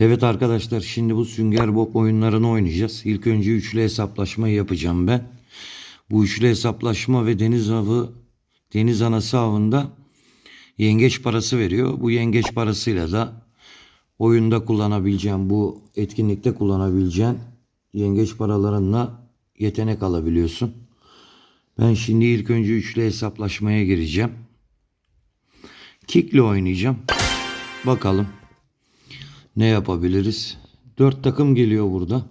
Evet arkadaşlar şimdi bu Sünger Bob oyunlarını oynayacağız. İlk önce üçlü hesaplaşmayı yapacağım ben. Bu üçlü hesaplaşma ve deniz avı, deniz anası avında yengeç parası veriyor. Bu yengeç parasıyla da oyunda kullanabileceğin, bu etkinlikte kullanabileceğin yengeç paralarınla yetenek alabiliyorsun. Ben şimdi ilk önce üçlü hesaplaşmaya gireceğim. Kickle oynayacağım. Bakalım ne yapabiliriz? Dört takım geliyor burada.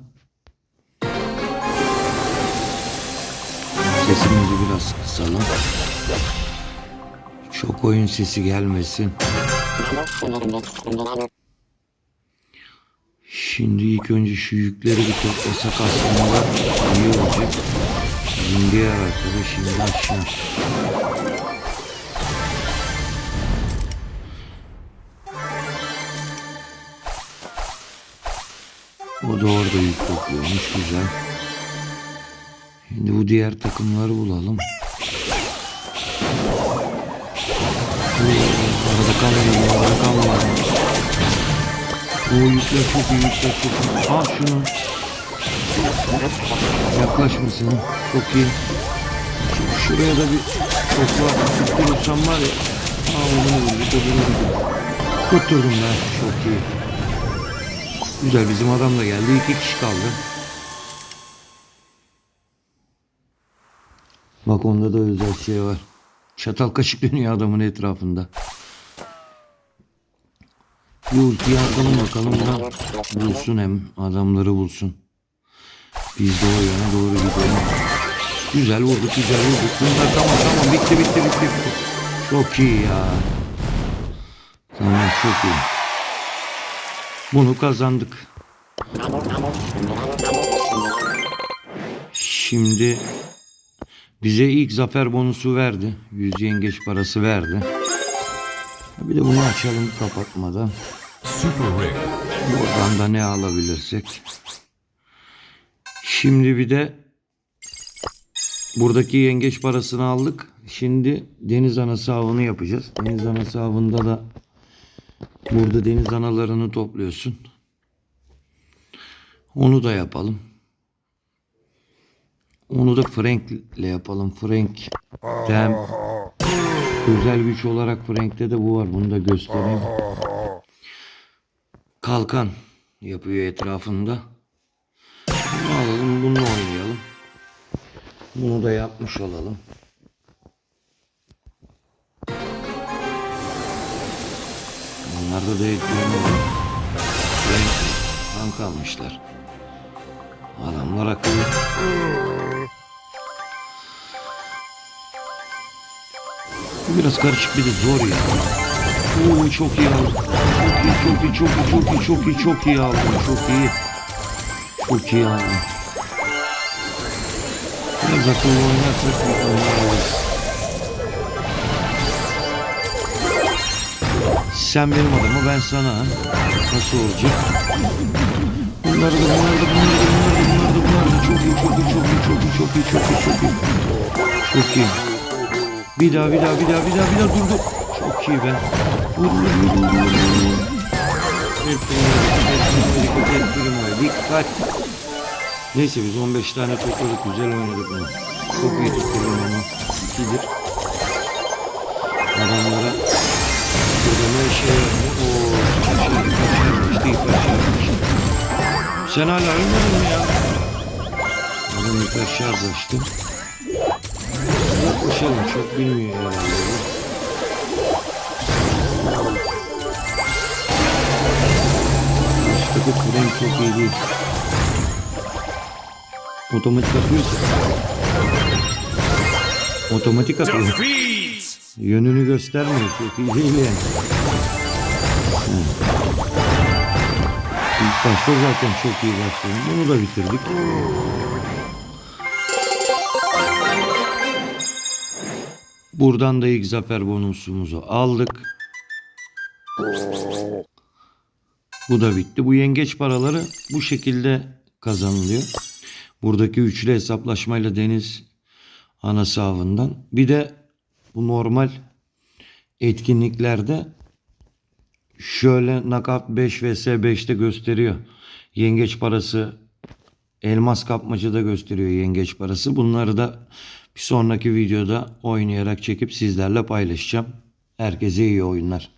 Sesimizi biraz kısalım. Çok oyun sesi gelmesin. Şimdi ilk önce şu yükleri bir toplasak aslında iyi olacak. Şimdi arkadaş şimdi aşağı. O da orada yük topluyormuş güzel. Şimdi bu diğer takımları bulalım. Arada kalmayalım, arada kalmayalım. O yükler çok iyi, yükler çok iyi. Al şunu. Yaklaşmasın. Çok iyi. Şu- Şuraya da bir topla tutturursam var ya. Aa onu vurdu, öbürünü vurdu. Tutturdum ben. Çok iyi. Güzel bizim adam da geldi. İki kişi kaldı. Bak onda da özel şey var. Çatal kaşık dönüyor adamın etrafında. Bir ultiyi bakalım da bulsun hem adamları bulsun. Biz de o yana doğru gidelim. Güzel vurduk güzel vurduk. Bunlar tamam tamam bitti bitti bitti. bitti. Çok iyi ya. Tamam çok iyi. Bunu kazandık. Şimdi bize ilk zafer bonusu verdi. 100 yengeç parası verdi. Bir de bunu açalım kapatmadan. Buradan da ne alabilirsek. Şimdi bir de buradaki yengeç parasını aldık. Şimdi deniz anası avını yapacağız. Deniz anası avında da burada deniz analarını topluyorsun. Onu da yapalım. Onu da Frank'le yapalım. Frank dem özel güç olarak Frank'te de bu var. Bunu da göstereyim. Kalkan yapıyor etrafında. Bunu alalım, bununla oynayalım. Bunu da yapmış olalım. Onlarda da ekleyemiyorum. Renk kan kalmışlar. Adamlar akıllı. Biraz karışık bir de zor ya. Oo çok iyi aldım. Çok iyi, çok iyi, çok iyi, çok iyi, çok iyi, çok iyi aldım. Çok iyi. Çok iyi aldım. Biraz akıllı oynarsak oynarız. Sen benim adamı ben sana. Nasıl olacak? Bunlar da bunlar da bunlar da bunlar da bunlar da çok iyi çok iyi çok iyi çok iyi çok iyi çok iyi çok iyi. Çok iyi. Bir daha bir daha bir daha bir daha bir daha dur dur. Çok iyi be. Vur vur vur vur vur. Dikkat. Neyse biz 15 tane topladık. Güzel oynadık bunu. Çok iyi tutturdum ama. İkidir. Adamlara şey yapıyor? Oo, kaçırmıştı, kaçırmıştı. Sen hala ölmedin mi ya? Adam yukarı şarj açtı. Yaklaşalım çok bilmiyor herhalde. bu. Karşıdaki fren çok iyi değil. Otomatik atıyorsa. Otomatik atıyor. Defeat. Yönünü göstermiyor. Çok iyi değil yani. İlk başta zaten çok iyi başladım. Bunu da bitirdik. Buradan da ilk zafer bonusumuzu aldık. Bu da bitti. Bu yengeç paraları bu şekilde kazanılıyor. Buradaki üçlü hesaplaşmayla deniz anası avından. Bir de bu normal etkinliklerde Şöyle knockout 5 vs 5'te gösteriyor. Yengeç parası elmas kapmacı da gösteriyor yengeç parası. Bunları da bir sonraki videoda oynayarak çekip sizlerle paylaşacağım. Herkese iyi oyunlar.